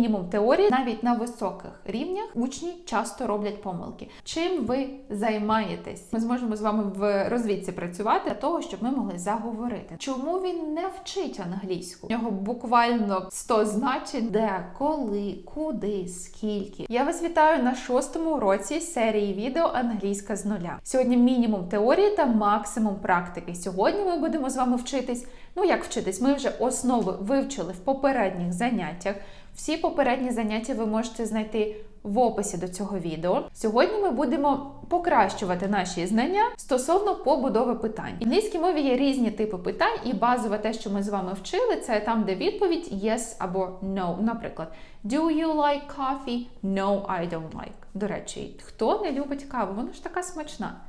мінімум теорії, навіть на високих рівнях учні часто роблять помилки. Чим ви займаєтесь? Ми зможемо з вами в розвідці працювати для того, щоб ми могли заговорити. Чому він не вчить англійську? У нього буквально 100 значень, де, коли, куди, скільки. Я вас вітаю на шостому уроці серії відео Англійська з нуля. Сьогодні мінімум теорії та максимум практики. Сьогодні ми будемо з вами вчитись. Ну як вчитись? Ми вже основи вивчили в попередніх заняттях. Всі попередні заняття ви можете знайти в описі до цього відео. Сьогодні ми будемо покращувати наші знання стосовно побудови питань. В англійській мові є різні типи питань, і базове те, що ми з вами вчили, це там, де відповідь yes або no. Наприклад, Do you like coffee? No, I don't like. До речі, хто не любить каву? Вона ж така смачна.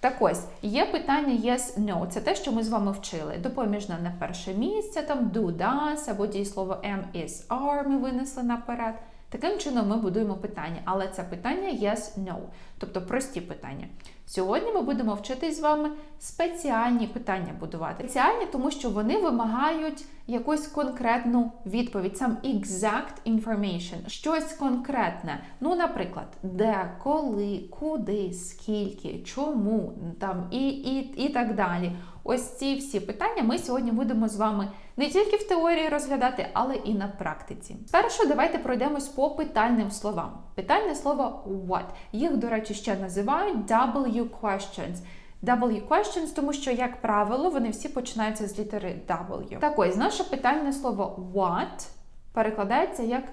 Так ось, є питання yes, no. Це те, що ми з вами вчили. Допоміжна на перше місце, там do, does, або дієслово am, is, are ми винесли наперед. Таким чином ми будуємо питання, але це питання yes, no, тобто прості питання. Сьогодні ми будемо вчитись з вами спеціальні питання будувати. Спеціальні, тому що вони вимагають якусь конкретну відповідь, сам exact information, щось конкретне. Ну, наприклад, де, коли, куди, скільки, чому, там і, і, і так далі. Ось ці всі питання ми сьогодні будемо з вами не тільки в теорії розглядати, але і на практиці. Спершу давайте пройдемось по питальним словам. Питальне слово what. Їх, до речі, ще називають W questions. W questions, тому що, як правило, вони всі починаються з літери W. Так ось, наше питальне слово what перекладається як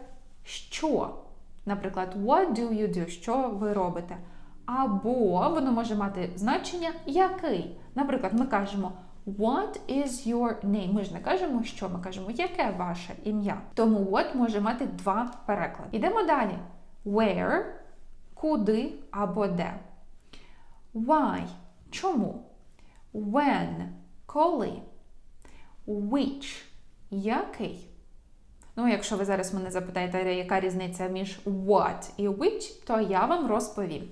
що. Наприклад, what do you do? Що ви робите? Або воно може мати значення який. Наприклад, ми кажемо What is your name? Ми ж не кажемо, що ми кажемо, яке ваше ім'я. Тому what може мати два переклади. Ідемо далі. Where куди або де. Why чому? When коли. Which який. Ну, якщо ви зараз мене запитаєте, яка різниця між what і which, то я вам розповім.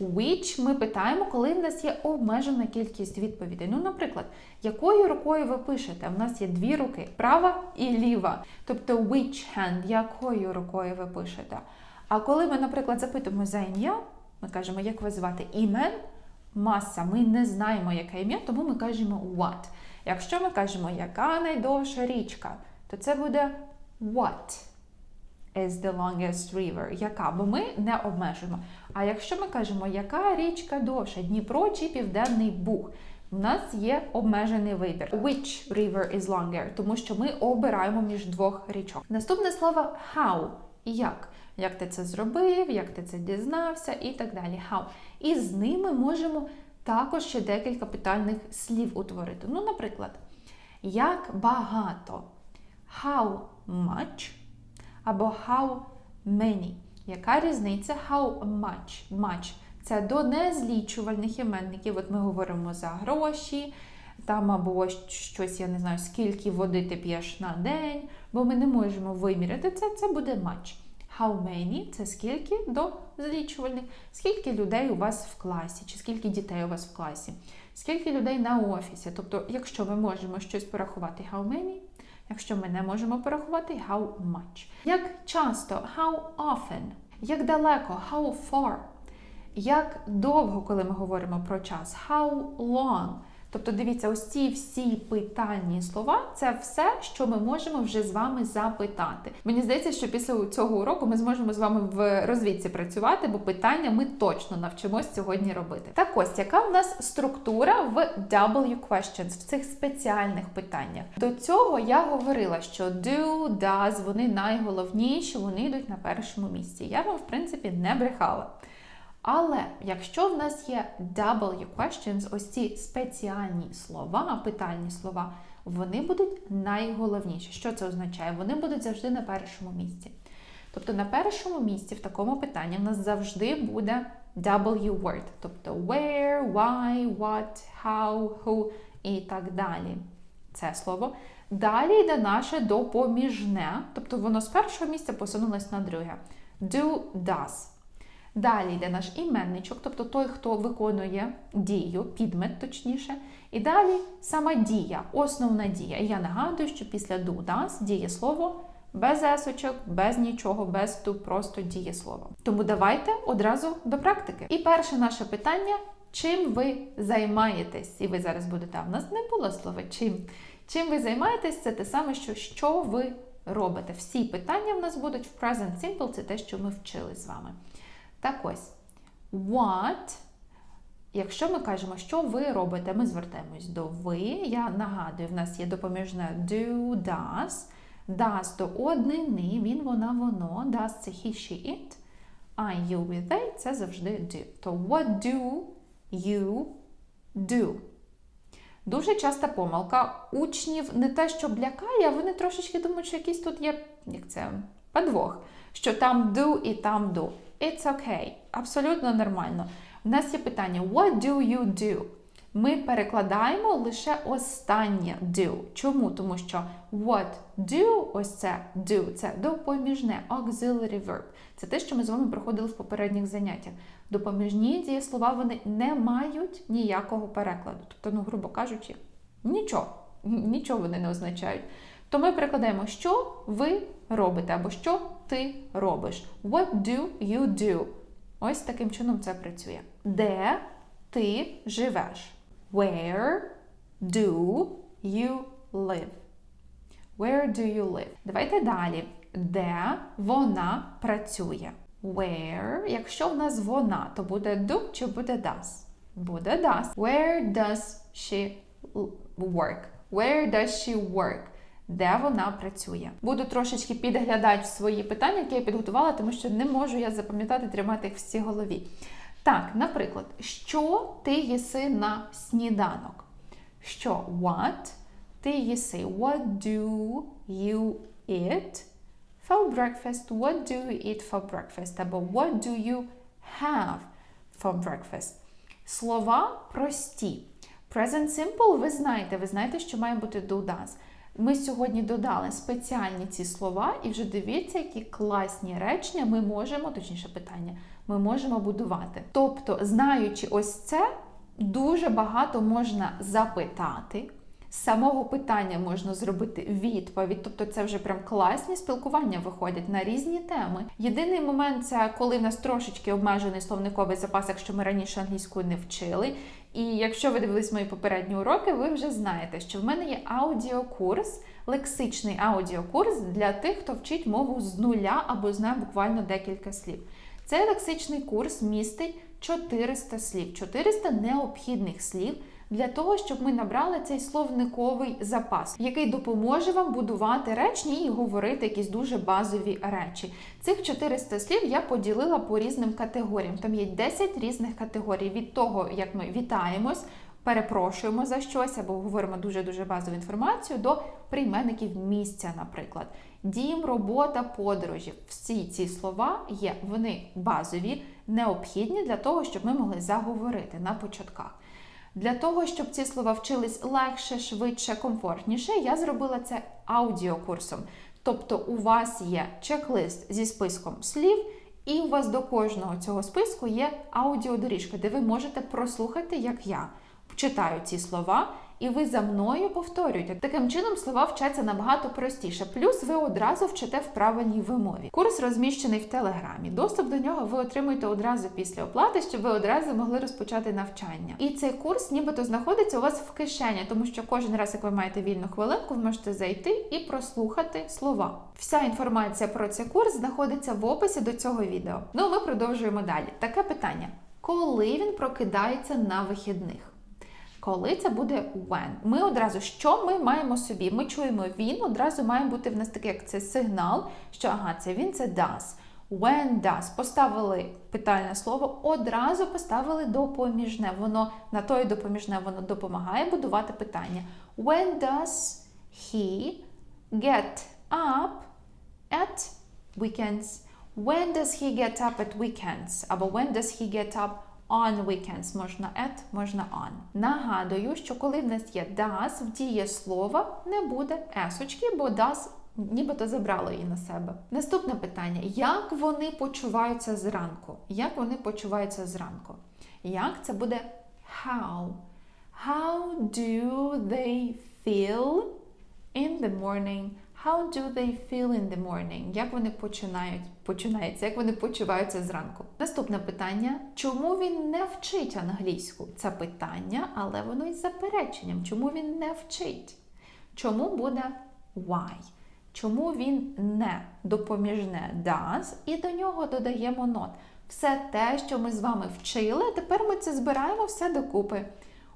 Which ми питаємо, коли в нас є обмежена кількість відповідей. Ну, наприклад, якою рукою ви пишете? У нас є дві руки, права і ліва. Тобто which hand, якою рукою ви пишете. А коли ми, наприклад, запитуємо за ім'я, ми кажемо, як вас звати імен, маса, ми не знаємо, яке ім'я, тому ми кажемо what. Якщо ми кажемо, яка найдовша річка, то це буде what is the longest river? Яка? Бо ми не обмежуємо. А якщо ми кажемо, яка річка довша, Дніпро чи Південний Буг, у нас є обмежений вибір. Which river is longer? Тому що ми обираємо між двох річок. Наступне слово how. Як? Як ти це зробив, як ти це дізнався, і так далі. How. І з ними можемо також ще декілька питальних слів утворити. Ну, наприклад, як багато? How much? Або how many. Яка різниця? How much? much. Це до незлічувальних іменників. От ми говоримо за гроші, там або щось, я не знаю, скільки води ти п'єш на день, бо ми не можемо виміряти це, це буде much. How many це скільки до злічувальних, скільки людей у вас в класі, чи скільки дітей у вас в класі, скільки людей на офісі. Тобто, якщо ми можемо щось порахувати, how many, Якщо ми не можемо порахувати, how much. Як часто, how often. Як далеко, how far. Як довго, коли ми говоримо про час, how long. Тобто, дивіться, ось ці всі питальні слова це все, що ми можемо вже з вами запитати. Мені здається, що після цього уроку ми зможемо з вами в розвідці працювати, бо питання ми точно навчимось сьогодні робити. Так ось, яка в нас структура в W questions, в цих спеціальних питаннях? До цього я говорила, що do, does, вони найголовніші, вони йдуть на першому місці. Я вам, в принципі, не брехала. Але якщо в нас є W questions, ось ці спеціальні слова, питальні слова, вони будуть найголовніші. Що це означає? Вони будуть завжди на першому місці. Тобто на першому місці в такому питанні в нас завжди буде W word, тобто where, why, what, how, who і так далі. Це слово. Далі йде наше допоміжне, тобто воно з першого місця посунулось на друге. Do, does. Далі йде наш іменничок, тобто той, хто виконує дію, підмет точніше. І далі сама дія, основна дія. І я нагадую, що після do, does діє слово без есочок, без нічого, без тут просто дієслова. Тому давайте одразу до практики. І перше наше питання: чим ви займаєтесь? І ви зараз будете, а в нас не було слова чим. Чим ви займаєтесь, це те саме, що що ви робите. Всі питання в нас будуть в Present Simple, це те, що ми вчили з вами. Так ось, what Якщо ми кажемо, що ви робите, ми звертаємось до ви. Я нагадую, в нас є допоміжне do, does. Does до однини, він, вона, воно. Does це he, she, it. I, you, we, they це завжди do. То what do you do? Дуже часта помилка. Учнів не те, що лякає, а вони трошечки думають, що якийсь тут є як це, подвох. Що там do і там do. It's okay. Абсолютно нормально. У нас є питання: What do you do? Ми перекладаємо лише останнє do. Чому? Тому що what do, ось це do, це допоміжне auxiliary verb. Це те, що ми з вами проходили в попередніх заняттях. Допоміжні дієслова вони не мають ніякого перекладу. Тобто, ну, грубо кажучи, нічого, нічого вони не означають. То ми перекладаємо, що ви робите, або що ти робиш. What do you do? Ось таким чином це працює. Де ти живеш? Where do you live? Where do you live? Давайте далі. Де вона працює? Where, якщо в нас вона, то буде do чи буде does? Буде does. Where does she work? Where does she work? Де вона працює? Буду трошечки підглядати свої питання, які я підготувала, тому що не можу я запам'ятати, тримати їх всі голові. Так, наприклад, що ти їси на сніданок? Що? What? Ти їси? What do you eat for breakfast? What do you eat for breakfast? Або what do you have for breakfast? Слова прості. Present simple, ви знаєте, ви знаєте, що має бути do does. Ми сьогодні додали спеціальні ці слова, і вже дивіться, які класні речення ми можемо, точніше питання, ми можемо будувати. Тобто, знаючи ось це, дуже багато можна запитати. Самого питання можна зробити відповідь, тобто це вже прям класні спілкування виходять на різні теми. Єдиний момент це коли в нас трошечки обмежений словниковий запас, якщо ми раніше англійською не вчили. І якщо ви дивились мої попередні уроки, ви вже знаєте, що в мене є аудіокурс, лексичний аудіокурс для тих, хто вчить мову з нуля або знає буквально декілька слів. Цей лексичний курс містить 400 слів, 400 необхідних слів для того, щоб ми набрали цей словниковий запас, який допоможе вам будувати речення і говорити якісь дуже базові речі. Цих 400 слів я поділила по різним категоріям. Там є 10 різних категорій від того, як ми вітаємось. Перепрошуємо за щось або говоримо дуже-дуже базову інформацію до прийменників місця, наприклад. Дім, робота, подорожі. Всі ці слова є, вони базові, необхідні для того, щоб ми могли заговорити на початках. Для того, щоб ці слова вчились легше, швидше, комфортніше, я зробила це аудіокурсом. Тобто, у вас є чек-лист зі списком слів, і у вас до кожного цього списку є аудіодоріжка, де ви можете прослухати, як я читаю ці слова і ви за мною повторюєте. Таким чином слова вчаться набагато простіше. Плюс ви одразу вчите в правильній вимові. Курс розміщений в Телеграмі. Доступ до нього ви отримуєте одразу після оплати, щоб ви одразу могли розпочати навчання. І цей курс нібито знаходиться у вас в кишені, тому що кожен раз, як ви маєте вільну хвилинку, ви можете зайти і прослухати слова. Вся інформація про цей курс знаходиться в описі до цього відео. Ну, ми продовжуємо далі. Таке питання: коли він прокидається на вихідних? Коли це буде when. Ми одразу, що ми маємо собі? Ми чуємо він, одразу має бути в нас такий, як це сигнал, що ага, це він, це does. When does. Поставили питальне слово, одразу поставили допоміжне. Воно на той допоміжне воно допомагає будувати питання. When does he get up at weekends? When does he get up at weekends? Або when does he get up On weekends можна at, можна on. Нагадую, що коли в нас є does, в дієслова не буде есочки, бо does нібито забрало її на себе. Наступне питання: як вони почуваються зранку? Як вони почуваються зранку? Як це буде how? How do they feel in the morning? How do they feel in the morning? Як вони починають починаються, як вони почуваються зранку? Наступне питання: чому він не вчить англійську? Це питання, але воно із запереченням. Чому він не вчить? Чому буде why? Чому він не допоміжне does і до нього додаємо not? Все те, що ми з вами вчили, тепер ми це збираємо все докупи.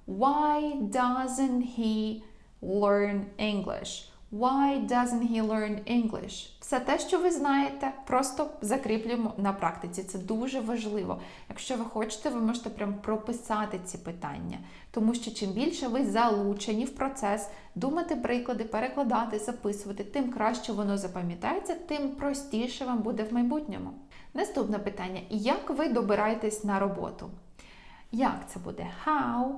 Why doesn't he learn English? Why doesn't he learn English? Все те, що ви знаєте, просто закріплюємо на практиці. Це дуже важливо. Якщо ви хочете, ви можете прям прописати ці питання, тому що чим більше ви залучені в процес, думати приклади, перекладати, записувати, тим краще воно запам'ятається, тим простіше вам буде в майбутньому. Наступне питання: як ви добираєтесь на роботу? Як це буде? How?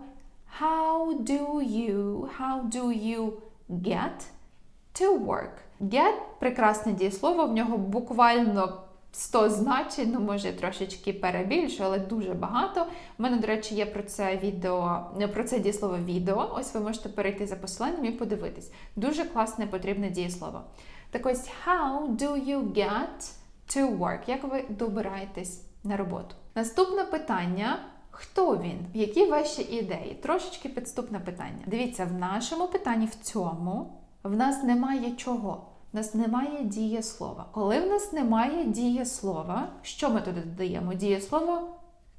How do you? How do you get to work? Get прекрасне дієслово, в нього буквально 100 значень, ну може трошечки перебільшу, але дуже багато. У мене, до речі, є про це відео, про це дієслово відео. Ось ви можете перейти за посиланням і подивитись. Дуже класне потрібне дієслово. Так ось, how do you get to work? Як ви добираєтесь на роботу? Наступне питання. Хто він? Які ваші ідеї? Трошечки підступне питання. Дивіться, в нашому питанні в цьому в нас немає чого. В нас немає дієслова. Коли в нас немає дієслова, що ми туди додаємо? Дієслово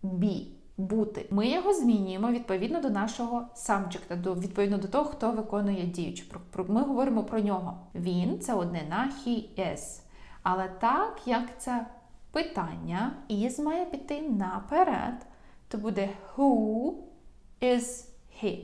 be, бути. Ми його змінюємо відповідно до нашого самчика, до відповідно до того, хто виконує дію. Чи про- про- Ми говоримо про нього. Він це однина he is. Але так як це питання, is має піти наперед, то буде who is he.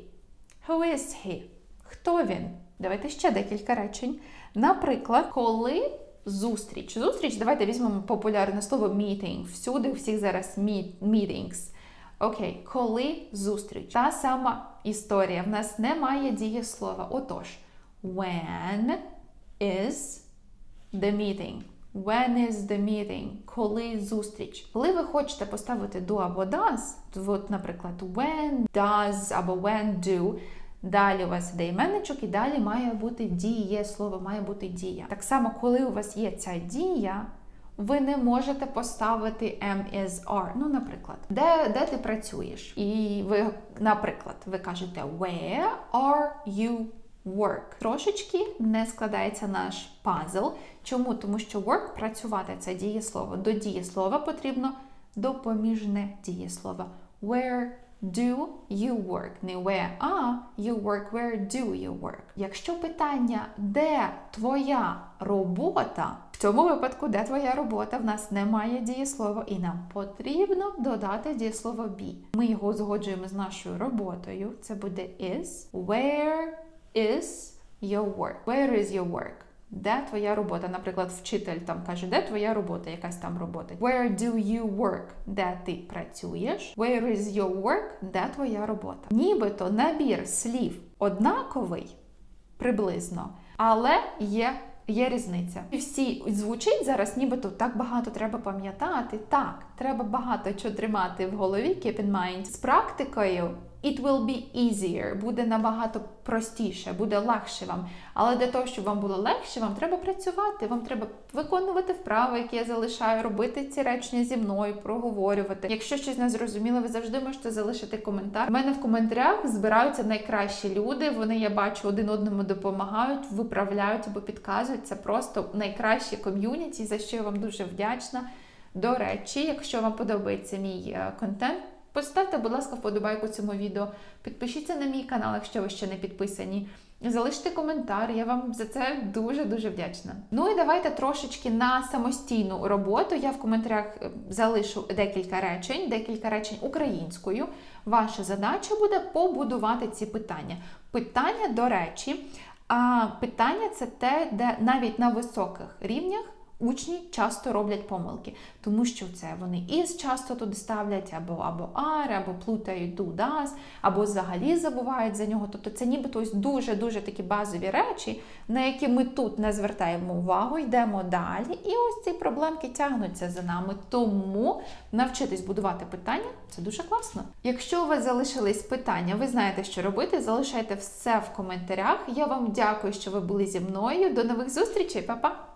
Who is he? Хто він? Давайте ще декілька речень. Наприклад, коли зустріч. Зустріч, давайте візьмемо популярне слово meeting. Всюди, у всіх зараз meet, meetings. Окей, коли зустріч. Та сама історія. В нас немає дієслова. Отож, when is the meeting? When is the meeting? Коли зустріч? Коли ви хочете поставити do або does, от, наприклад, when does або when do, далі у вас іде іменничок, і далі має бути дієслово, має бути дія. Так само, коли у вас є ця дія, ви не можете поставити am is are. Ну, наприклад, де, де ти працюєш? І ви, наприклад, ви кажете Where are you work? Трошечки не складається наш пазл. Чому? Тому що work працювати це дієслово. До дієслова потрібно допоміжне дієслово. Where do you work? Не where are you work, where do you work? Якщо питання, де твоя робота, в цьому випадку, де твоя робота, в нас немає дієслова, і нам потрібно додати дієслово be. Ми його узгоджуємо з нашою роботою. Це буде is. Where is your work? Where is your work? Де твоя робота? Наприклад, вчитель там каже, де твоя робота, якась там робота. Where do you work? Де ти працюєш? Where is your work? Де твоя робота? Нібито набір слів однаковий приблизно, але є. Є різниця. І всі звучить зараз, нібито так багато треба пам'ятати. Так, треба багато чого тримати в голові, keep in mind. З практикою it will be easier, буде набагато простіше, буде легше вам. Але для того, щоб вам було легше, вам треба працювати, вам треба виконувати вправи, які я залишаю, робити ці речення зі мною, проговорювати. Якщо щось не зрозуміло, ви завжди можете залишити коментар. У мене в коментарях збираються найкращі люди. Вони я бачу один одному допомагають, виправляють або підказують. Це просто найкращі ком'юніті, за що я вам дуже вдячна. До речі, якщо вам подобається мій е, контент. Поставте, будь ласка, вподобайку цьому відео. Підпишіться на мій канал, якщо ви ще не підписані. Залиште коментар, я вам за це дуже-дуже вдячна. Ну і давайте трошечки на самостійну роботу. Я в коментарях е, залишу декілька речень, декілька речень українською. Ваша задача буде побудувати ці питання. Питання, до речі, а питання це те, де навіть на високих рівнях Учні часто роблять помилки, тому що це вони із часто туди ставлять, або або ар, або плутають do, does, або взагалі забувають за нього. Тобто це нібито ось дуже дуже такі базові речі, на які ми тут не звертаємо увагу, йдемо далі. І ось ці проблемки тягнуться за нами. Тому навчитись будувати питання це дуже класно. Якщо у вас залишились питання, ви знаєте, що робити. Залишайте все в коментарях. Я вам дякую, що ви були зі мною. До нових зустрічей, Па-па!